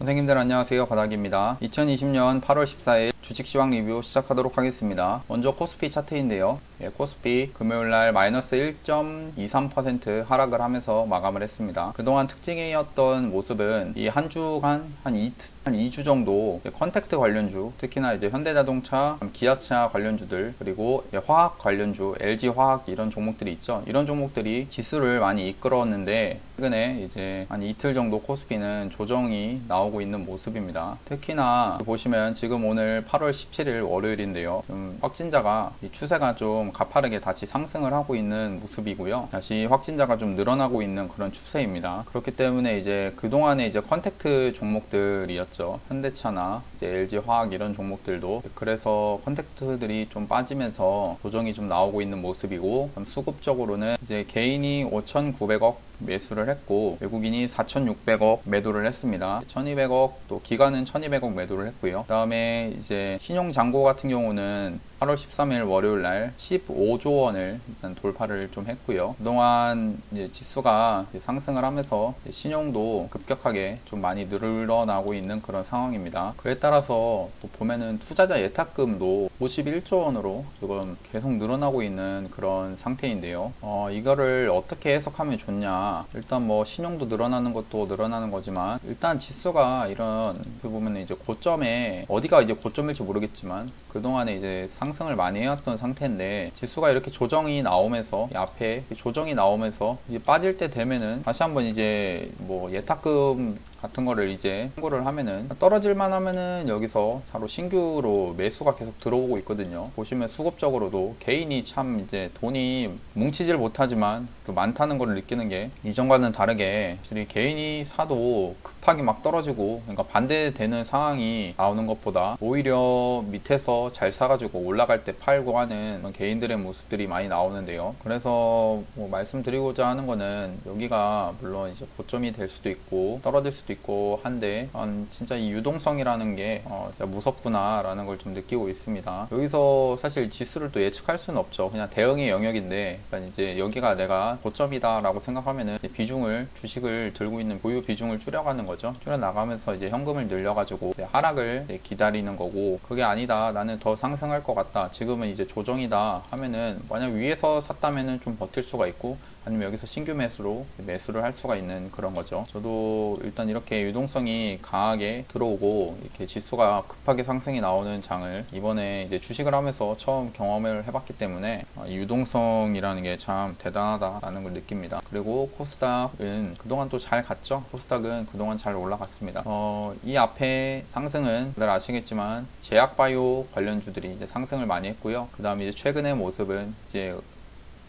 선생님들 안녕하세요. 바닥입니다. 2020년 8월 14일 주식시황 리뷰 시작하도록 하겠습니다. 먼저 코스피 차트인데요. 예, 코스피 금요일날 마이너스 1.23% 하락을 하면서 마감을 했습니다. 그동안 특징이었던 모습은 이 한 주간 한, 이, 한 2주 정도 컨택트 관련주 특히나 이제 현대자동차 기아차 관련주들 그리고 화학 관련주 LG 화학 이런 종목들이 있죠 이런 종목들이 지수를 많이 이끌었는데 최근에 이제 한 이틀 정도 코스피는 조정이 나오고 있는 모습입니다. 특히나 보시면 지금 오늘 8월 17일 월요일인데요. 좀 확진자가 이 추세가 좀 가파르게 다시 상승을 하고 있는 모습이고요. 다시 확진자가 좀 늘어나고 있는 그런 추세입니다. 그렇기 때문에 이제 그동안에 이제 컨택트 종목들이었죠. 현대차나 이제 LG 화학 이런 종목들도. 그래서 컨택트들이 좀 빠지면서 조정이 좀 나오고 있는 모습이고 수급적으로는 이제 개인이 5,900억 매수를 했고 외국인이 4,600억 매도를 했습니다. 1,200억 또 기관은 1,200억 매도를 했고요. 그다음에 이제 신용 잔고 같은 경우는 8월 13일 월요일 날 15조 원을 일단 돌파를 좀 했고요. 그동안 이제 지수가 상승을 하면서 신용도 급격하게 좀 많이 늘어나고 있는 그런 상황입니다. 그에 따라서 또 보면은 투자자 예탁금도 51조 원으로 지금 계속 늘어나고 있는 그런 상태인데요. 어, 이거를 어떻게 해석하면 좋냐? 일단 뭐 신용도 늘어나는 것도 늘어나는 거지만 일단 지수가 이런 그 보면 이제 고점에 어디가 이제 고점일지 모르겠지만 그동안에 이제 상승을 많이 해왔던 상태인데 지수가 이렇게 조정이 나오면서 이 앞에 조정이 나오면서 이제 빠질 때 되면은 다시 한번 이제 뭐 예탁금 같은 거를 이제 신고를 하면은 떨어질만 하면은 여기서 바로 신규로 매수가 계속 들어오고 있거든요. 보시면 수급적으로도 개인이 참 이제 돈이 뭉치질 못하지만 그 많다는 걸 느끼는 게 이전과는 다르게 확실히 개인이 사도 급하게 막 떨어지고 그러니까 반대되는 상황이 나오는 것보다 오히려 밑에서 잘 사가지고 올라갈 때 팔고 하는 개인들의 모습들이 많이 나오는데요. 그래서 뭐 말씀드리고자 하는 거는 여기가 물론 이제 고점이 될 수도 있고 떨어질 수도 있고 한데 음, 진짜 이 유동성이라는 게 어, 진짜 무섭구나라는 걸 좀 느끼고 있습니다. 여기서 사실 지수를 또 예측할 수는 없죠. 그냥 대응의 영역인데 그러니까 이제 여기가 내가 고점이다라고 생각하면은 비중을 주식을 들고 있는 보유 비중을 줄여가는 거죠. 줄여 나가면서 이제 현금을 늘려가지고 이제 하락을 이제 기다리는 거고 그게 아니다. 나는 더 상승할 것 같다. 지금은 이제 조정이다 하면은 만약 위에서 샀다면은 좀 버틸 수가 있고 아니면 여기서 신규 매수로 매수를 할 수가 있는 그런 거죠. 저도 일단 이렇게 유동성이 강하게 들어오고 이렇게 지수가 급하게 상승이 나오는 장을 이번에 이제 주식을 하면서 처음 경험을 해봤기 때문에 어, 이 유동성이라는 게 참 대단하다라는 걸 느낍니다. 그리고 코스닥은 그동안 또 잘 갔죠. 코스닥은 그동안 잘 올라갔습니다. 어, 이 앞에 상승은 다들 아시겠지만 제약바이오 관련주들이 이제 상승을 많이 했고요. 그 다음에 이제 최근의 모습은 이제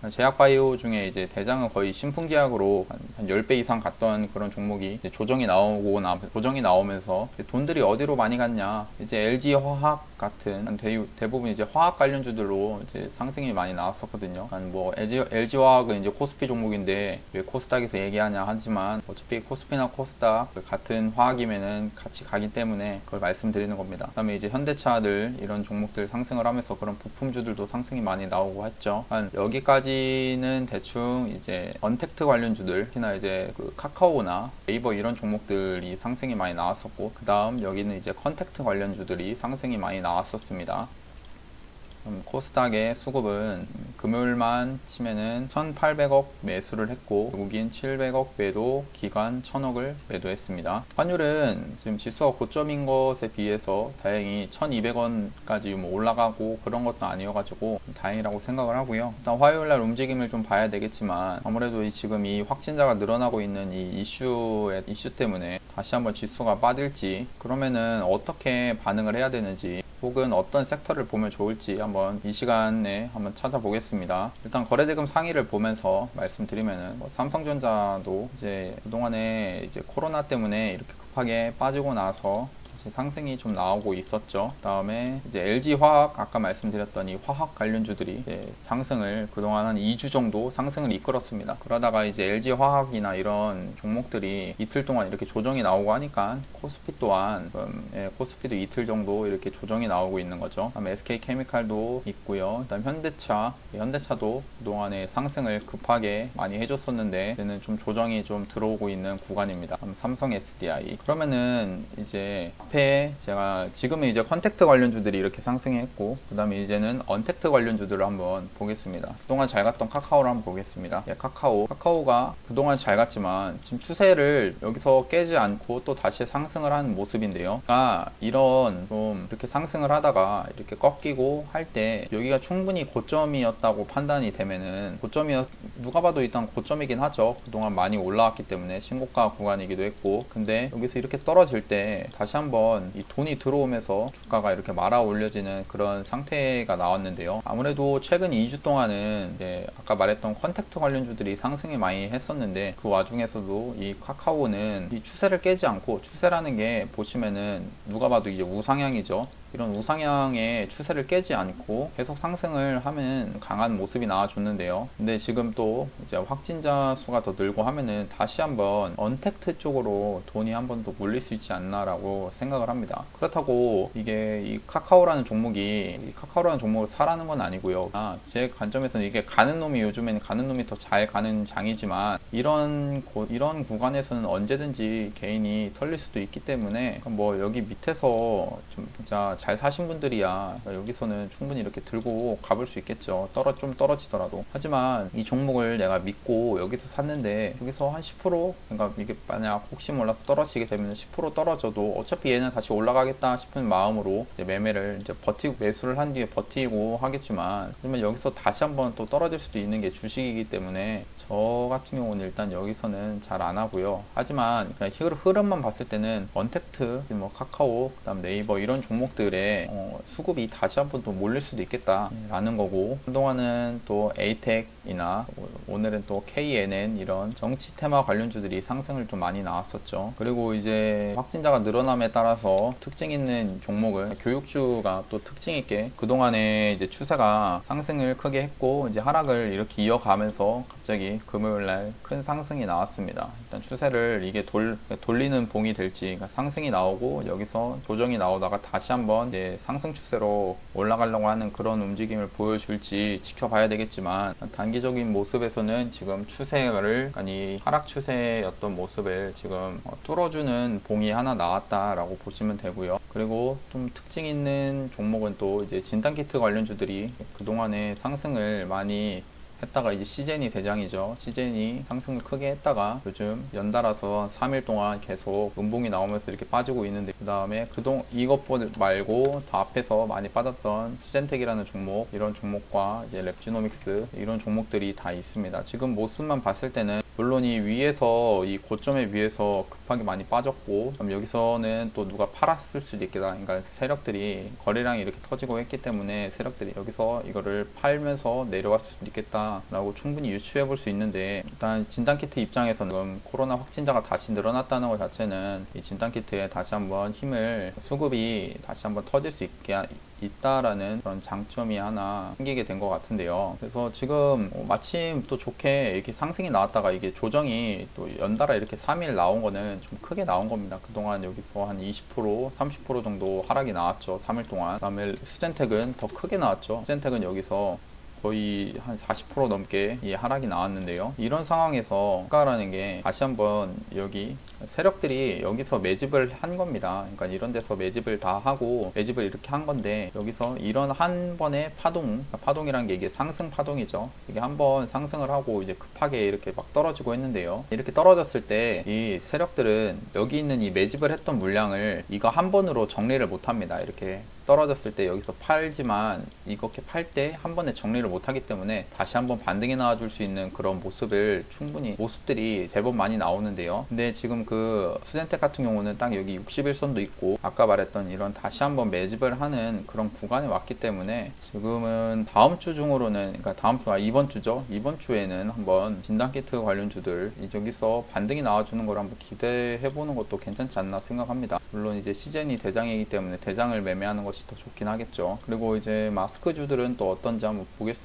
제약바이오 중에 이제 대장은 거의 신풍제약으로 한, 한 10배 이상 갔던 그런 종목이 조정이 나오고 나, 조정이 나오면서 돈들이 어디로 많이 갔냐. 이제 LG 화학 같은 한 대, 대부분 이제 화학 관련주들로 이제 상승이 많이 나왔었거든요. 뭐 LG, LG 화학은 이제 코스피 종목인데 왜 코스닥에서 얘기하냐 하지만 어차피 코스피나 코스닥 같은 화학이면은 같이 가기 때문에 그걸 말씀드리는 겁니다. 그다음에 이제 현대차들 이런 종목들 상승을 하면서 그런 부품주들도 상승이 많이 나오고 했죠. 한 여기까지는 대충 이제 언택트 관련주들 특히나 이제 그 카카오나 네이버 이런 종목들이 상승이 많이 나왔었고 그 다음 여기는 이제 컨택트 관련주들이 상승이 많이 나 왔었습니다. 그럼 코스닥의 수급은 금요일만 치면은 1,800억 매수를 했고 외국인 700억 매도, 기관 1,000억을 매도했습니다. 환율은 지금 지수가 고점인 것에 비해서 다행히 1,200원까지 뭐 올라가고 그런 것도 아니어가지고 다행이라고 생각을 하고요. 일단 화요일날 움직임을 좀 봐야 되겠지만 아무래도 이 지금 이 확진자가 늘어나고 있는 이 이슈의 이슈 때문에 다시 한번 지수가 빠질지 그러면은 어떻게 반응을 해야 되는지 혹은 어떤 섹터를 보면 좋을지 한번 이 시간에 한번 찾아보겠습니다. 일단 거래대금 상위를 보면서 말씀드리면은 뭐 삼성전자도 이제 그동안에 이제 코로나 때문에 이렇게 급하게 빠지고 나서 상승이 좀 나오고 있었죠. 그다음에 이제 LG 화학 아까 말씀드렸던 이 화학 관련주들이 상승을 그동안 한 2주 정도 상승을 이끌었습니다. 그러다가 이제 LG 화학이나 이런 종목들이 이틀 동안 이렇게 조정이 나오고 하니까 코스피 또한 음, 예, 코스피도 이틀 정도 이렇게 조정이 나오고 있는 거죠. 그다음에 SK 케미칼도 있고요. 그다음 현대차, 현대차도 그동안에 상승을 급하게 많이 해줬었는데 이제는 좀 조정이 좀 들어오고 있는 구간입니다. 삼성 SDI. 그러면은 이제 앞에 제가 지금은 이제 컨택트 관련주들이 이렇게 상승했고 그 다음에 이제는 언택트 관련주들을 한번 보겠습니다. 그동안 잘 갔던 카카오를 한번 보겠습니다. 예, 카카오. 카카오가 그동안 잘 갔지만 지금 추세를 여기서 깨지 않고 또 다시 상승을 하는 모습인데요. 아, 이런 좀 이렇게 상승을 하다가 이렇게 꺾이고 할 때 여기가 충분히 고점이었다고 판단이 되면은 고점이었 누가 봐도 일단 고점이긴 하죠. 그동안 많이 올라왔기 때문에 신고가 구간이기도 했고 근데 여기서 이렇게 떨어질 때 다시 한번 이 돈이 들어오면서 주가가 이렇게 말아 올려지는 그런 상태가 나왔는데요. 아무래도 최근 2주 동안은 이제 아까 말했던 컨택트 관련주들이 상승이 많이 했었는데 그 와중에서도 이 카카오는 이 추세를 깨지 않고 추세라는 게 보시면은 누가 봐도 이제 우상향이죠. 이런 우상향의 추세를 깨지 않고 계속 상승을 하면 강한 모습이 나와줬는데요. 근데 지금 또 이제 확진자 수가 더 늘고 하면은 다시 한번 언택트 쪽으로 돈이 한 번 더 몰릴 수 있지 않나라고 생각을 합니다. 그렇다고 이게 이 카카오라는 종목이 이 카카오라는 종목을 사라는 건 아니고요. 아, 제 관점에서는 이게 가는 놈이 요즘에는 가는 놈이 더 잘 가는 장이지만 이런 곳 이런 구간에서는 언제든지 개인이 털릴 수도 있기 때문에 뭐 여기 밑에서 좀 진짜 잘 사신 분들이야 여기서는 충분히 이렇게 들고 가볼 수 있겠죠. 떨어 좀 떨어지더라도 하지만 이 종목을 내가 믿고 여기서 샀는데 여기서 한 10% 그러니까 이게 만약 혹시 몰라서 떨어지게 되면 10% 떨어져도 어차피 얘는 다시 올라가겠다 싶은 마음으로 이제 매매를 이제 버티고 매수를 한 뒤에 버티고 하겠지만 그러면 여기서 다시 한번 또 떨어질 수도 있는 게 주식이기 때문에 저 같은 경우는 일단 여기서는 잘 안 하고요. 하지만 그냥 흐- 흐름만 봤을 때는 언택트, 뭐 카카오, 그다음 네이버 이런 종목들 의 어, 수급이 다시 한번 또 몰릴 수도 있겠다라는 거고 한동안은 또 에이텍이나 오늘은 또 KNN 이런 정치 테마 관련주들이 상승을 좀 많이 나왔었죠. 그리고 이제 확진자가 늘어남에 따라서 특징 있는 종목을 교육주가 또 특징 있게 그동안에 이제 추세가 상승을 크게 했고 이제 하락을 이렇게 이어가면서 갑자기 금요일 날 큰 상승이 나왔습니다. 일단 추세를 이게 돌, 돌리는 봉이 될지 상승이 나오고 여기서 조정이 나오다가 다시 한번 이제 상승 추세로 올라가려고 하는 그런 움직임을 보여줄지 지켜봐야 되겠지만 단기적인 모습에서는 지금 추세를 아니 하락 추세였던 모습을 지금 어, 뚫어주는 봉이 하나 나왔다라고 보시면 되고요. 그리고 좀 특징 있는 종목은 또 이제 진단키트 관련주들이 그동안에 상승을 많이 했다가 이제 시젠이 대장이죠. 시젠이 상승을 크게 했다가 요즘 연달아서 3일 동안 계속 음봉이 나오면서 이렇게 빠지고 있는데 그 다음에 그동 이것 말고 더 앞에서 많이 빠졌던 수젠텍이라는 종목 이런 종목과 이제 랩지노믹스 이런 종목들이 다 있습니다. 지금 모습만 봤을 때는 물론 이 위에서 이 고점에 비해서 급하게 많이 빠졌고 그럼 여기서는 또 누가 팔았을 수도 있겠다. 그러니까 세력들이 거래량이 이렇게 터지고 했기 때문에 세력들이 여기서 이거를 팔면서 내려왔을 수도 있겠다라고 충분히 유추해 볼 수 있는데 일단 진단키트 입장에서는 코로나 확진자가 다시 늘어났다는 것 자체는 이 진단키트에 다시 한번 힘을 수급이 다시 한번 터질 수 있게 있다라는 그런 장점이 하나 생기게 된 것 같은데요. 그래서 지금 어, 마침 또 좋게 이렇게 상승이 나왔다가 이게 조정이 또 연달아 이렇게 3일 나온 거는 좀 크게 나온 겁니다. 그동안 여기서 한 20%, 30% 정도 하락이 나왔죠. 3일 동안. 그다음에 수젠텍은 더 크게 나왔죠. 수젠텍은 여기서 거의 한 40% 넘게 이 하락이 나왔는데요. 이런 상황에서 주가라는 게 다시 한번 여기 세력들이 여기서 매집을 한 겁니다. 그러니까 이런 데서 매집을 다 하고 매집을 이렇게 한 건데 여기서 이런 한 번의 파동, 그러니까 파동이란 게 이게 상승 파동이죠. 이게 한 번 상승을 하고 이제 급하게 이렇게 막 떨어지고 했는데요. 이렇게 떨어졌을 때 이 세력들은 여기 있는 이 매집을 했던 물량을 이거 한 번으로 정리를 못 합니다. 이렇게 떨어졌을 때 여기서 팔지만 이렇게 팔 때 한 번에 정리를 못하기 때문에 다시 한번 반등이 나와줄 수 있는 그런 모습을 충분히 모습들이 제법 많이 나오는데요. 근데 지금 그 수젠텍 같은 경우는 딱 여기 61선도 있고 아까 말했던 이런 다시 한번 매집을 하는 그런 구간에 왔기 때문에 지금은 다음 주 중으로는 그러니까 다음 주 아 이번 주죠. 이번 주에는 한번 진단 키트 관련 주들 이 저기서 반등이 나와주는 걸 한번 기대해 보는 것도 괜찮지 않나 생각합니다. 물론 이제 시즌이 대장이기 때문에 대장을 매매하는 것이 더 좋긴 하겠죠. 그리고 이제 마스크 주들은 또 어떤지 한번 보겠습니다.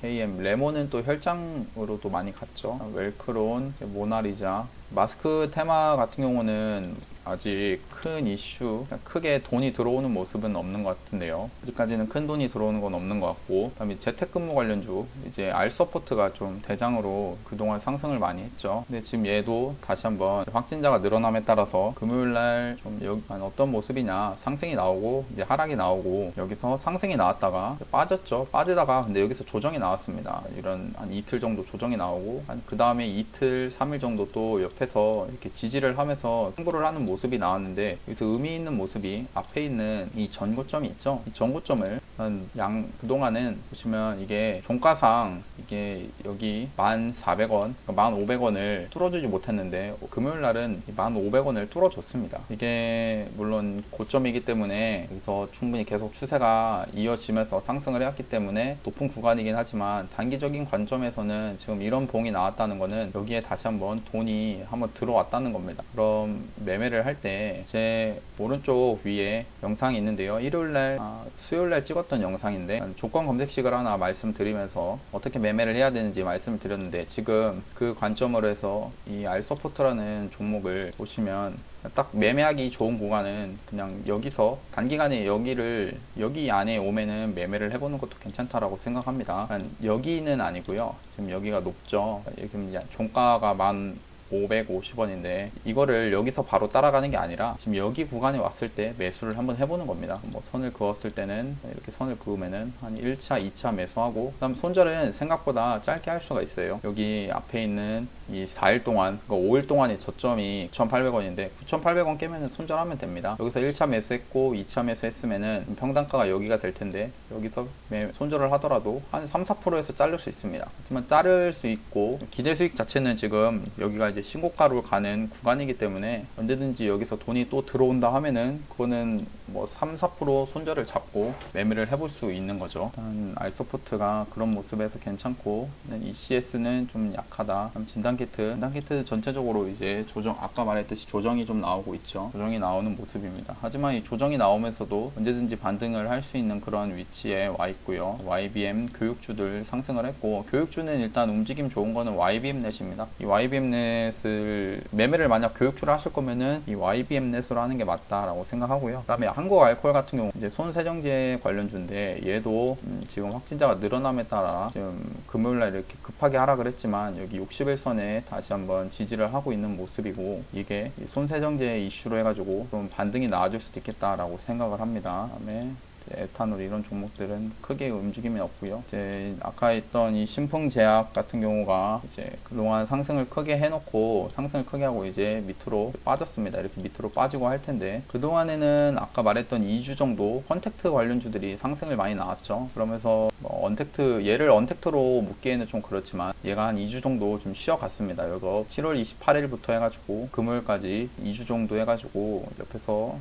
KM 레몬은 또 혈장으로 도 많이 갔죠. 웰크론, 모나리자, 마스크 테마 같은 경우는 아직 큰 이슈, 크게 돈이 들어오는 모습은 없는 것 같은데요. 아직까지는 큰 돈이 들어오는 건 없는 것 같고, 그다음에 재택근무 관련주, 이제 알서포트가 좀 대장으로 그동안 상승을 많이 했죠. 근데 지금 얘도 다시 한번 확진자가 늘어남에 따라서 금요일 날 좀 여기 어떤 모습이냐 상승이 나오고 이제 하락이 나오고 여기서 상승이 나왔다가 빠졌죠. 빠지다가 근데 여기서 조정이 나왔습니다. 이런 한 이틀 정도 조정이 나오고 그 다음에 이틀, 3일 정도 또 옆에서 이렇게 지지를 하면서 승부를 하는 모습 이 나왔는데 여기서 의미 있는 모습이 앞에 있는 이 전고점이 있죠. 이 전고점을 한양 그동안은 보시면 이게 종가상 이게 여기 1,400원, 그러니까 1,500원을 뚫어주지 못했는데 금요일 날은 1,500원을 뚫어줬습니다. 이게 물론 고점이기 때문에 여기서 충분히 계속 추세가 이어지면서 상승을 해왔기 때문에 높은 구간이긴 하지만 단기적인 관점에서는 지금 이런 봉이 나왔다는 거는 여기에 다시 한번 돈이 한번 들어왔다는 겁니다. 그럼 매매를 할 때 제 오른쪽 위에 영상이 있는데요. 일요일날, 아, 수요일날 찍었던 영상인데 조건 검색식을 하나 말씀드리면서 어떻게 매매를 해야 되는지 말씀을 드렸는데 지금 그 관점으로 해서 이 알서포트라는 종목을 보시면 딱 매매하기 좋은 구간은 그냥 여기서 단기간에 여기를 여기 안에 오면은 매매를 해보는 것도 괜찮다라고 생각합니다. 여기는 아니고요. 지금 여기가 높죠. 지금 종가가 만 550원인데 이거를 여기서 바로 따라가는 게 아니라 지금 여기 구간에 왔을 때 매수를 한번 해보는 겁니다. 뭐 선을 그었을 때는 이렇게 선을 그으면은 한 1차, 2차 매수하고 그다음 손절은 생각보다 짧게 할 수가 있어요. 여기 앞에 있는 이 4일 동안, 그러니까 5일 동안의 저점이 9,800원인데 9,800원 깨면은 손절하면 됩니다. 여기서 1차 매수했고 2차 매수했으면은 평단가가 여기가 될 텐데 여기서 매, 손절을 하더라도 한 3, 4%에서 자를 수 있습니다. 하지만 자를 수 있고 기대 수익 자체는 지금 여기가 이제 신고가로 가는 구간이기 때문에 언제든지 여기서 돈이 또 들어온다 하면은 그거는 뭐 3, 4% 손절을 잡고 매매를 해볼 수 있는 거죠. 일단 알서포트가 그런 모습에서 괜찮고 ECS는 좀 약하다. 진단 키트, 진단 키트 전체적으로 이제 조정 아까 말했듯이 조정이 좀 나오고 있죠. 조정이 나오는 모습입니다. 하지만 이 조정이 나오면서도 언제든지 반등을 할 수 있는 그런 위치에 와 있고요. YBM 교육주들 상승을 했고 교육주는 일단 움직임 좋은 거는 YBM 넷입니다. 이 YBM 넷을 매매를 만약 교육주를 하실 거면은 이 YBM 넷으로 하는 게 맞다라고 생각하고요. 그 다음에 한국 알코올 같은 경우 이제 손세정제 관련주인데 얘도 음 지금 확진자가 늘어남에 따라 지금 금요일날 이렇게 급하게 하락을 했지만 여기 61선에 다시 한번 지지를 하고 있는 모습이고 이게 손세정제 이슈로 해가지고 좀 반등이 나아질 수도 있겠다라고 생각을 합니다. 그다음에 에탄올 이런 종목들은 크게 움직임이 없고요. 이제 아까 했던 이 신풍제약 같은 경우가 이제 그동안 상승을 크게 해놓고 상승을 크게 하고 이제 밑으로 빠졌습니다. 이렇게 밑으로 빠지고 할 텐데 그동안에는 아까 말했던 2주 정도 컨택트 관련주들이 상승을 많이 나왔죠. 그러면서 뭐 언택트 얘를 언택트로 묶기에는 좀 그렇지만 얘가 한 2주 정도 좀 쉬어갔습니다. 여기서 7월 28일부터 해가지고 금요일까지 2주 정도 해가지고 옆에서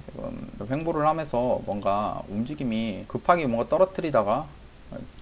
횡보를 하면서 뭔가 움직임이 사람이 급하게 뭔가 떨어뜨리다가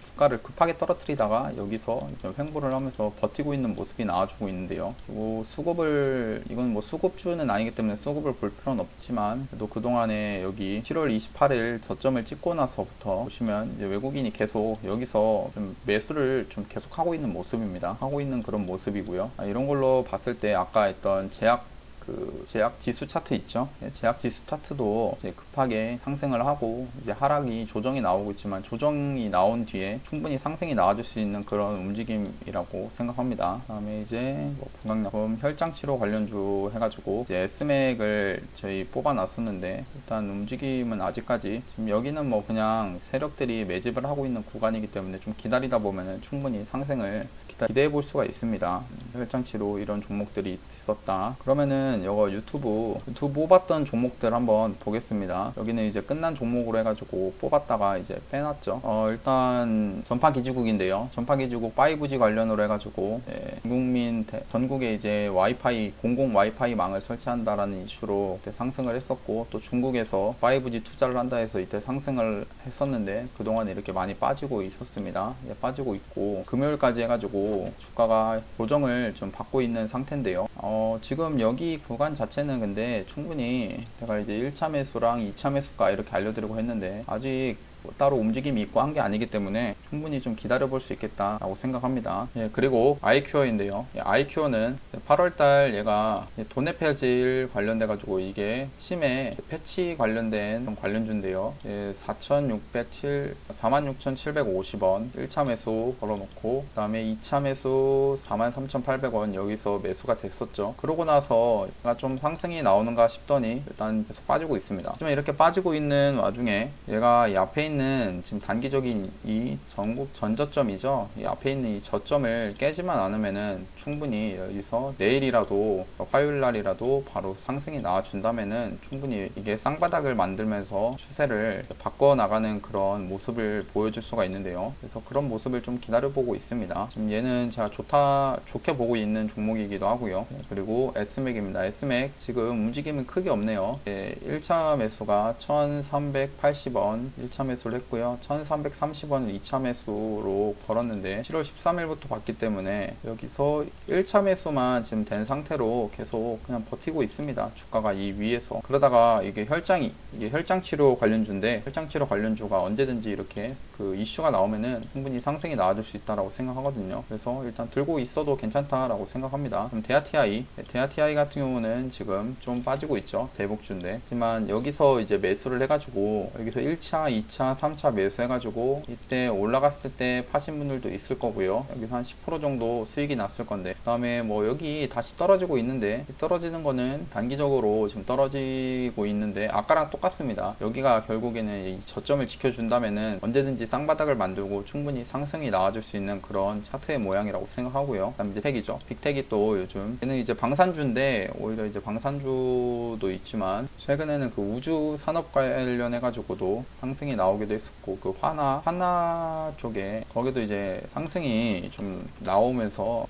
주가를 급하게 떨어뜨리다가 여기서 횡보를 하면서 버티고 있는 모습이 나와주고 있는데요. 그리고 수급을 이건 뭐 수급주는 아니기 때문에 수급을 볼 필요는 없지만 또 그동안에 여기 7월 28일 저점을 찍고 나서부터 보시면 외국인이 계속 여기서 좀 매수를 좀 계속 하고 있는 모습입니다. 하고 있는 그런 모습이고요. 아, 이런 걸로 봤을 때 아까 했던 제약 그 제약 지수 차트 있죠. 예, 제약 지수 차트도 이제 급하게 상승을 하고 이제 하락이 조정이 나오고 있지만 조정이 나온 뒤에 충분히 상승이 나와줄 수 있는 그런 움직임이라고 생각합니다. 다음에 이제 뭐 분광약품 혈장 치료 관련주 해가지고 이제 S맥을 저희 뽑아놨었는데 일단 움직임은 아직까지 지금 여기는 뭐 그냥 세력들이 매집을 하고 있는 구간이기 때문에 좀 기다리다 보면은 충분히 상승을 일단 기대해 볼 수가 있습니다. 혈장치로 이런 종목들이 있었다. 그러면은 이거 유튜브 유튜브 뽑았던 종목들 한번 보겠습니다. 여기는 이제 끝난 종목으로 해가지고 뽑았다가 이제 빼놨죠. 어, 일단 전파 기지국인데요. 전파 기지국 5G 관련으로 해가지고 예, 국민 대- 전국에 이제 와이파이 공공 와이파이 망을 설치한다라는 이슈로 그때 상승을 했었고 또 중국에서 5G 투자를 한다 해서 이때 상승을 했었는데 그동안 이렇게 많이 빠지고 있었습니다. 예, 빠지고 있고 금요일까지 해가지고 주가가 고정을 좀 받고 있는 상태인데요. 어, 지금 여기 구간 자체는 근데 충분히 제가 이제 1차 매수랑 2차 매수가 이렇게 알려드리고 했는데 아직 뭐 따로 움직임이 있고 한 게 아니기 때문에 충분히 좀 기다려 볼 수 있겠다라고 생각합니다. 예, 그리고 아이큐어인데요. 예, 아이큐어는 8월달 얘가 돈의 폐질 관련돼 가지고 이게 심해 패치 관련된 그런 관련주인데요. 예, 4,607, 46,750원 1차 매수 걸어놓고 그다음에 2차 매수 43,800원 여기서 매수가 됐었죠. 그러고 나서 얘가 좀 상승이 나오는가 싶더니 일단 계속 빠지고 있습니다. 지금 이렇게 빠지고 있는 와중에 얘가 이 앞에 있는 지금 단기적인 이 전국 전저점이죠. 이 앞에 있는 이 저점을 깨지만 않으면은 충분히 여기서 내일이라도 화요일 날이라도 바로 상승이 나와준다면은 충분히 이게 쌍바닥을 만들면서 추세를 바꿔 나가는 그런 모습을 보여줄 수가 있는데요. 그래서 그런 모습을 좀 기다려보고 있습니다. 지금 얘는 제가 좋다 좋게 보고 있는 종목이기도 하고요. 네, 그리고 S맥입니다. S맥 지금 움직임은 크게 없네요. 예, 1차 매수가 1,380원 1차 매수 를 했고요. 1,330원을 2차 매수로 걸었는데 7월 13일부터 봤기 때문에 여기서 1차 매수만 지금 된 상태로 계속 그냥 버티고 있습니다. 주가가 이 위에서 그러다가 이게 혈장이 이게 혈장 치료 관련주인데 혈장 치료 관련주가 언제든지 이렇게 그 이슈가 나오면은 충분히 상승이 나와줄 수 있다라고 생각하거든요. 그래서 일단 들고 있어도 괜찮다라고 생각합니다. 그럼 대아TI, 대아TI 같은 경우는 지금 좀 빠지고 있죠. 대복주인데. 하지만 여기서 이제 매수를 해가지고 여기서 1차, 2차, 3차 매수해가지고 이때 올라갔을 때 파신 분들도 있을 거고요. 여기서 한 10% 정도 수익이 났을 건데. 그 다음에 뭐 여기 다시 떨어지고 있는데 떨어지는 거는 단기적으로 지금 떨어지고 있는데 아까랑 똑같습니다. 여기가 결국에는 이 저점을 지켜준다면은 언제든지 쌍바닥을 만들고 충분히 상승이 나와줄 수 있는 그런 차트의 모양이라고 생각하고요. 그다음 이제 텍이죠. 빅텍이 또 요즘 얘는 이제 방산주인데 오히려 이제 방산주도 있지만 최근에는 그 우주 산업 관련해 가지고도 상승이 나오 기도 했었고 그 화나 화나 쪽에 거기도 이제 상승이 좀 나오면서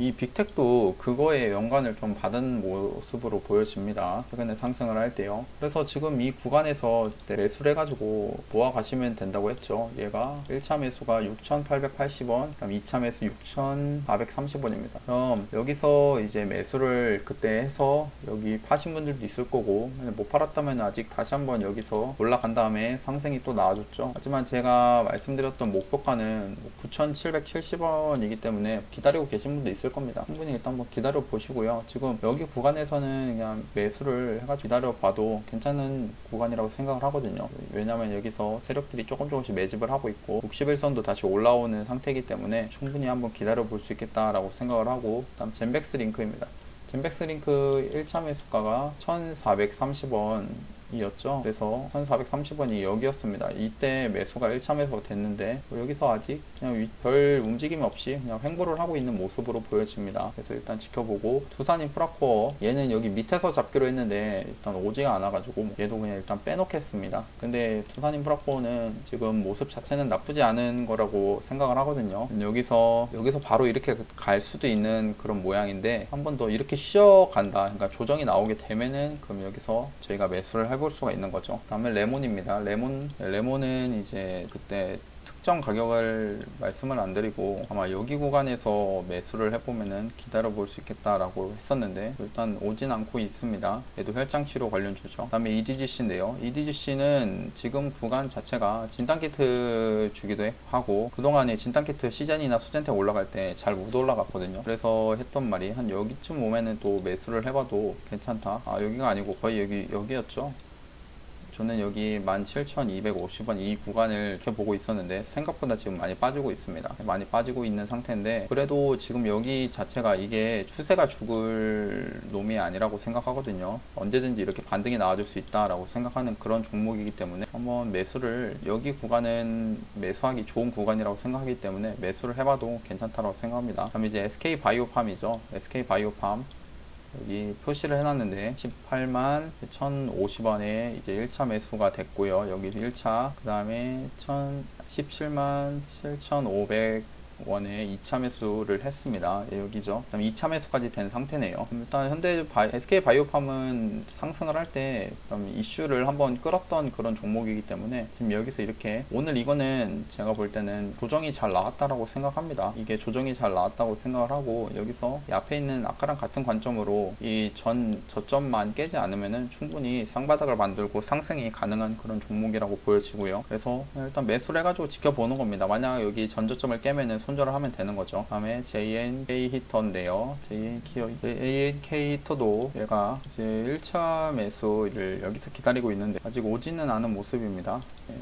이 빅텍도 그거에 연관을 좀 받은 모습으로 보여집니다. 최근에 상승을 할 때요. 그래서 지금 이 구간에서 매수를 해가지고 모아 가시면 된다고 했죠. 얘가 1차 매수가 6,880원, 그다음 2차 매수 6,430원입니다. 그럼 여기서 이제 매수를 그때 해서 여기 파신 분들도 있을 거고 못 팔았다면 아직 다시 한번 여기서 올라간 다음에 상승이 또 나와줬죠. 하지만 제가 말씀드렸던 목표가는 9,770원이기 때문에 기다리고 계신 분도 있을 겁니다. 충분히 일단 한번 기다려 보시고요. 지금 여기 구간에서는 그냥 매수를 해가지고 기다려 봐도 괜찮은 구간이라고 생각을 하거든요. 왜냐면 여기서 세력들이 조금 조금씩 매집을 하고 있고 61선도 다시 올라오는 상태이기 때문에 충분히 한번 기다려 볼 수 있겠다라고 생각을 하고 그다음 젠백스 링크입니다. 젠백스 링크 1차 매수가가 1,430원 이었죠. 그래서 1430원이 여기였습니다. 이때 매수가 1차 매수가 됐는데 뭐 여기서 아직 그냥 위- 별 움직임 없이 그냥 횡보를 하고 있는 모습으로 보여집니다. 그래서 일단 지켜보고 두산 인 프라코어 얘는 여기 밑에서 잡기로 했는데 일단 오지가 않아 가지고 뭐 얘도 그냥 일단 빼놓겠습니다. 근데 두산 인 프라코어는 지금 모습 자체는 나쁘지 않은 거라고 생각을 하거든요. 여기서 여기서 바로 이렇게 갈 수도 있는 그런 모양인데 한 번 더 이렇게 쉬어간다. 그러니까 조정이 나오게 되면은 그럼 여기서 저희가 매수를 해볼 수가 있는 거죠. 다음에 레몬입니다. 레몬 레몬은 이제 그때 특정 가격을 말씀을 안 드리고 아마 여기 구간에서 매수를 해보면은 기다려 볼 수 있겠다라고 했었는데 일단 오진 않고 있습니다. 얘도 혈장 치료 관련주죠. 그다음에 EDGC인데요. EDGC는 지금 구간 자체가 진단키트 주기도 하고 그동안에 진단키트 시즌이나 수젠테 올라갈 때 잘 못 올라갔거든요. 그래서 했던 말이 한 여기쯤 오면은 또 매수를 해봐도 괜찮다. 아 여기가 아니고 거의 여기 여기였죠. 저는 여기 17,250원 이 구간을 이렇게 보고 있었는데 생각보다 지금 많이 빠지고 있습니다. 많이 빠지고 있는 상태인데 그래도 지금 여기 자체가 이게 추세가 죽을 놈이 아니라고 생각하거든요. 언제든지 이렇게 반등이 나와줄 수 있다라고 생각하는 그런 종목이기 때문에 한번 매수를 여기 구간은 매수하기 좋은 구간이라고 생각하기 때문에 매수를 해봐도 괜찮다고 생각합니다. 그럼 이제 SK 바이오팜이죠. SK 바이오팜 여기 표시를 해놨는데 18만 1,050원에 이제 1차 매수가 됐고요. 여기 1차 그 다음에 17만 7,500 원에 2차 매수를 했습니다. 예, 여기죠. 그다음 2차 매수까지 된 상태네요. 그럼 일단 현대 바이, SK 바이오팜은 상승을 할 때 이슈를 한번 끌었던 그런 종목이기 때문에 지금 여기서 이렇게 오늘 이거는 제가 볼 때는 조정이 잘 나왔다라고 생각합니다. 이게 조정이 잘 나왔다고 생각을 하고 여기서 이 앞에 있는 아까랑 같은 관점으로 이 전 저점만 깨지 않으면은 충분히 쌍바닥을 만들고 상승이 가능한 그런 종목이라고 보여지고요. 그래서 일단 매수를 해가지고 지켜보는 겁니다. 만약 여기 전저점을 깨면은 손절을 하면 되는 거죠. 다음에 JNK 히터인데요. JNK, JNK 히터도 얘가 이제 1차 매수를 여기서 기다리고 있는데 아직 오지는 않은 모습입니다. 예.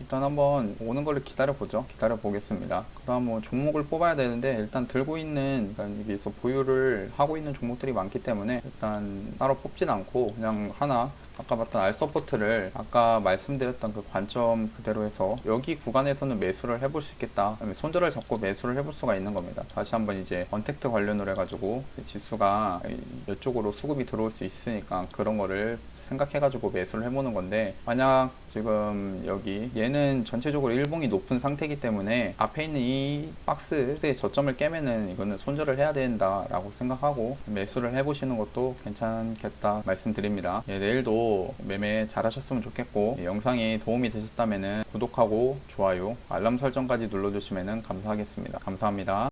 일단 한번 오는 거를 기다려 보죠. 기다려 보겠습니다. 그 다음 뭐 종목을 뽑아야 되는데 일단 들고 있는 그러니까 여기서 보유를 하고 있는 종목들이 많기 때문에 일단 따로 뽑진 않고 그냥 하나 아까 봤던 알 서포트를 아까 말씀드렸던 그 관점 그대로 해서 여기 구간에서는 매수를 해볼 수 있겠다. 손절을 잡고 매수를 해볼 수가 있는 겁니다. 다시 한번 이제 언택트 관련으로 해가지고 지수가 이쪽으로 수급이 들어올 수 있으니까 그런 거를 생각해가지고 매수를 해보는 건데 만약 지금 여기 얘는 전체적으로 일봉이 높은 상태이기 때문에 앞에 있는 이 박스의 저점을 깨면은 이거는 손절을 해야 된다라고 생각하고 매수를 해보시는 것도 괜찮겠다 말씀드립니다. 예, 내일도 매매 잘 하셨으면 좋겠고 예, 영상이 도움이 되셨다면은 구독하고 좋아요 알람 설정까지 눌러주시면은 감사하겠습니다. 감사합니다.